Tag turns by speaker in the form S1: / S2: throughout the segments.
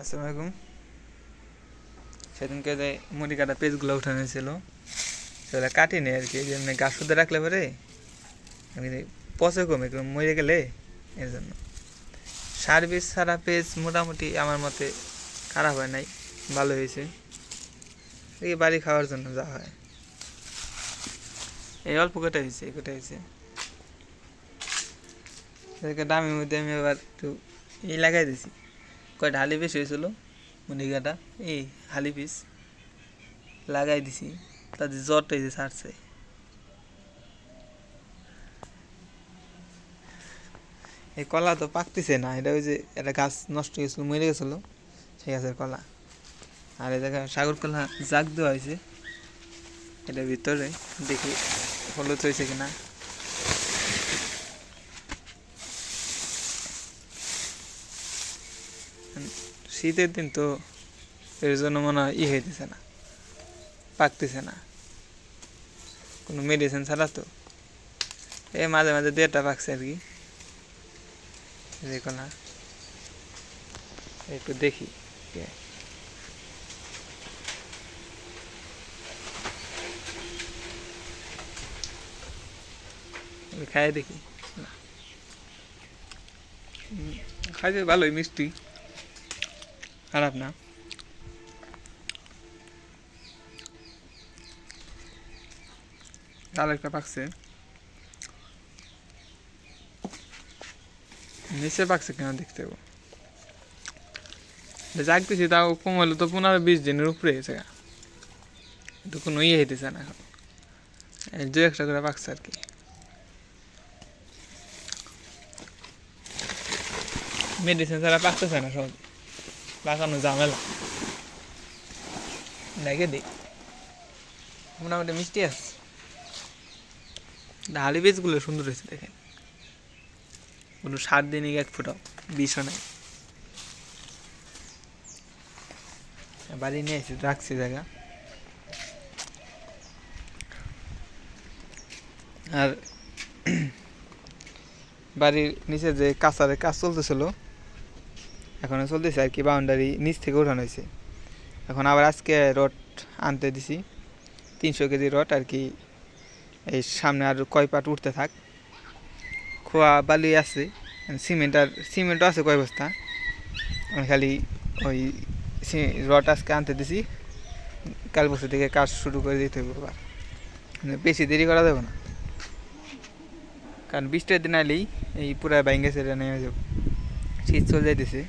S1: আসসালামু আলাইকুম। সেদিনকে যে মুড়ি কাটা পেজগুলো উঠানো হয়েছিল, সেগুলো কাটিনি আর কি যে এমনি গাছ শুদ্ধ রাখলে পরে এমনি পচে কমে মরে গেলে এর জন্য। সার্ভিস ছাড়া পেজ মোটামুটি আমার মতে খারাপ হয় নাই, ভালো হয়েছে। এই বাড়ি খাওয়ার জন্য যা হয়। এই অল্প কটা হয়েছে, এই কটা হয়েছে। দামের মধ্যে আমি এবার একটু ই লাগাই দিছি। কয়টা হালি পিস হয়েছিল মুনিগাটা এই হালি পিস লাগাই দিছি তাদের জ্বরটা এই যে ছাড়ছে। এই কলা তো পাকতেছে না, এটা ওই যে একটা গাছ নষ্ট হয়ে গেছিল, মরে গেছিল, সেই গাছের কলা। আর এই জায়গায় সাগর কলা জাগ দেওয়া হয়েছে, এটার ভিতরে দেখি হলুদ হয়েছে কিনা। শীতের দিন তো এর জন্য মনে হয় ই হইতেছে না, পাকতেছে না। কোনো মেডিসিন ছাড়া তো। এই মাঝে মাঝে দেড়টা পাকছে আর কি। দেখো না একটু দেখি খাই দেখি। খাইতে ভালোই মিষ্টি। খারাপ না। ডাল একটা পাকছে। নিচে পাকছে কেন দেখতে জাগতেছি তাও কমালো তো পনেরো বিশ দিনের উপরে হয়েছে। তো কোনো ইয়ে হইতেছে না এখন। দু একটা করে পাকছে আর কি। মেডিসিন ছাড়া পাকতেছে না সহজে। পাকানো ঝামেলা দেখে দিই মোটামুটি মিষ্টি আছে ডালি বীজগুলো সুন্দর হয়েছে দেখেন কোনো সার দিনই এক ফুটাও বিষও নাই বাড়ি নিয়ে এসে রাখছি জায়গা আর বাড়ির নিচে যে কাঁচারে কাজ চলতেছিল এখনও চলতেছে আর কি বাউন্ডারি নিচ থেকে উঠানো হয়েছে। এখন আবার আজকে রড আনতে দিছি, তিনশো কেজি রড আর কি, এই সামনে আর কয় পাট উঠতে থাক। খোয়া বালি আছে, সিমেন্ট আর, সিমেন্টও আছে কয় বস্তা। আমি খালি ওই রড আজকে আনতে দিছি, কাল বছর থেকে কাজ শুরু করে দিতে হবে আবার। মানে বেশি দেরি করা যাবে না। কারণ বৃষ্টির দিন আইলেই এই পুরা বাইঙ্গে নেমে যাব। শীত চলে যাইতেছে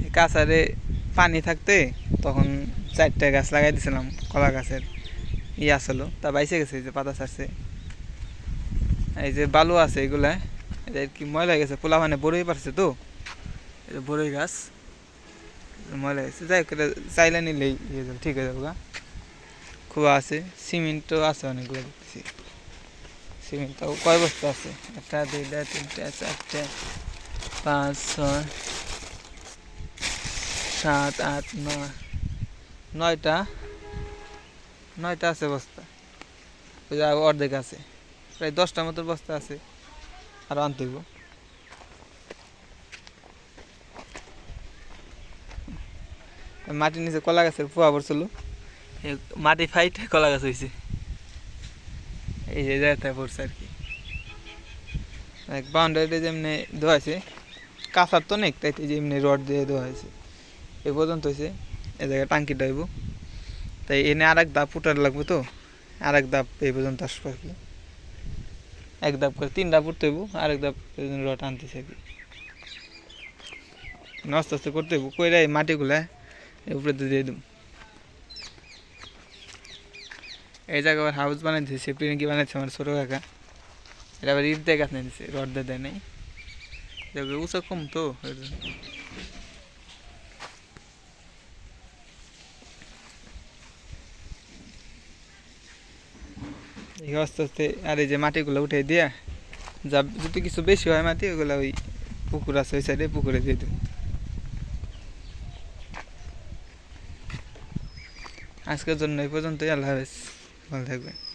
S1: এই কাছারে পানি থাকতে তখন চারটে গাছ লাগাই দিয়েছিলাম কলা গাছের। ই আসলো, তা বাইসে গেছে, এই যে পাতা ছাড়ছে। এই যে বালু আছে এগুলা, এটা কি ময়লা গেছে, পোলা মানে বড়ই পারছে তো। এটা বড়ই গাছ, ময়লা গেছে। যাই হোক চাইলে নিলেই ইয়ে ঠিক হয়ে যাবে গা। খুয়া আছে, সিমেন্টও আছে অনেকগুলো দেখতেছি। সিমেন্টটাও কয় বস্তা আছে? একটা, দুইটা, তিনটা, চারটে, পাঁচ, ছয় সাত, আট, নয়। নয়টা? নয়টা আছে বস্তা। ওই যে অর্ধেক আছে। প্রায় দশটার মতো বস্তা আছে। আর আনতে হইব। মাটির নিচে কলা গাছের পোয়া পড়ছিল। মাটি ফাইটে কলা গাছ হয়েছে এই যে জায়গাটা পড়ছে আর কি। এক বাউন্ডারিতে যেমনি ধোয়াছে কাঁচার তো নেই তাই যে এমনি রড দিয়ে ধোয়া হয়েছে এ পর্যন্ত হয়েছে এ জায়গায় টাঙ্কিটা হইব। তাই এনে আর এক ধাপ ফুটার লাগবে তো। আর এক ধাপ এই পর্যন্ত আসবে আর কি। এক ধাপ করে তিন ধাপ উঠতে হইব আর এক ধাপ রড আনতেছে আর কি। আস্তে আস্তে করতে হইব। কইরা এই মাটিগুলা এর উপরে দিয়ে দিব এই জায়গায় আবার হাউস বানাই দিয়েছে ট্যাঙ্কি বানাইছে আমার ছোটো কাকা। এটা আবার ইট দিয়ে গাছ নিয়ে দিচ্ছে রড দিয়ে দেয় নাই। উঁচা কম তো এর জন্য। এই আস্তে আস্তে আর এই যে মাটিগুলো উঠে দিয়া যা যদি কিছু বেশি হয় মাটি, ওগুলো ওই পুকুর আছে, ওই সাইডে পুকুরে দিয়ে দেবো। আজকের জন্য এই পর্যন্তই, আল্লাহ হাফেজ। ভালো থাকবেন।